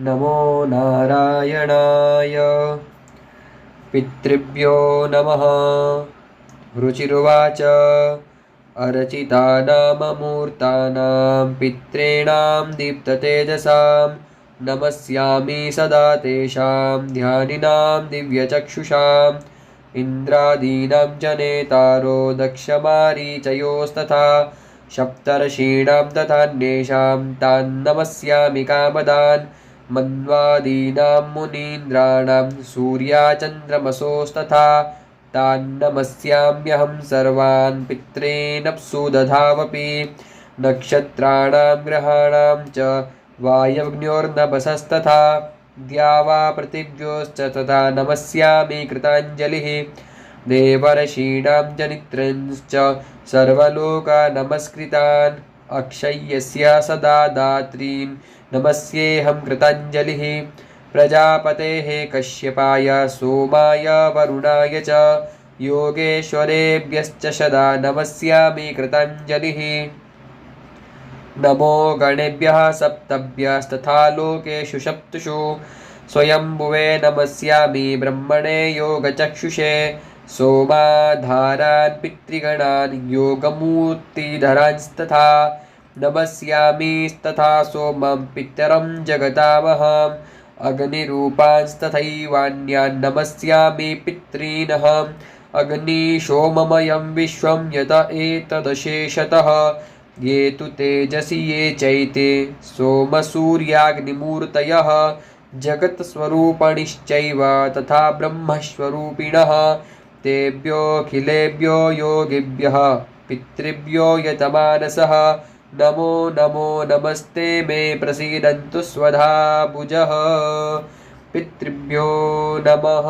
नमो नारायणाय। पितृभ्यो नमः। रुचिरुवाच। अरचितानाममूर्तानां पितॄणां दीप्ततेजसां नमस्यामि सदा तेषां ध्यानिनां दिव्यचक्षुषाम्। इन्द्रादीनां च नेतारो दक्षमारीचयोस्तथा सप्तर्षीणां तथान्येषां तान्नमस्यामि कामदान् मन्वादीनां मुनीन्द्राणां सूर्याचन्द्रमसोस्तथा तान्नमस्याम्यहं सर्वान् पितॄनप्सु दधावपि नक्षत्राणां ग्रहाणां च वायव्योर्नभसस्तथा द्या वा पृथिव्योश्च तथा नमस्यामि कृताञ्जलिः। देवर्षीणां जनित्रंश्च सर्वलोकानमस्कृतान् अक्षय्यस्य सदा दात्रीन् नमस्येऽहं कृताञ्जलिः। प्रजापतेः कश्यपाय सोमाय वरुणाय च। योगेश्वरेभ्यश्च सदा नमस्यामि कृताञ्जलिः। नमो गणेभ्यः सप्तभ्यस्तथा लोकेषु सप्तषु। स्वयंभुवे नमस्यामि ब्रह्मणे योगचक्षुषे सोमाधारान् पितृगणान् योगमूर्तिधरांस्तथा नमस्यामिस्तथा सोमं पितरं जगतामहम् अग्निरूपांस्तथैवान्यान् नमस्यामि पितॄनहम् अग्निशोममयं विश्वं यत एतदशेषतः। ये तु तेजसि, ये चैते सोमसूर्याग्निमूर्तयः। जगत्स्वरूपणिश्चैव तथा ब्रह्मस्वरूपिणः। तेभ्योऽखिलेभ्यो योगिभ्यः पितृभ्यो यतमानसः नमो नमो नमस्ते मे प्रसीदन्तु स्वधा भुजः पितृभ्यो नमः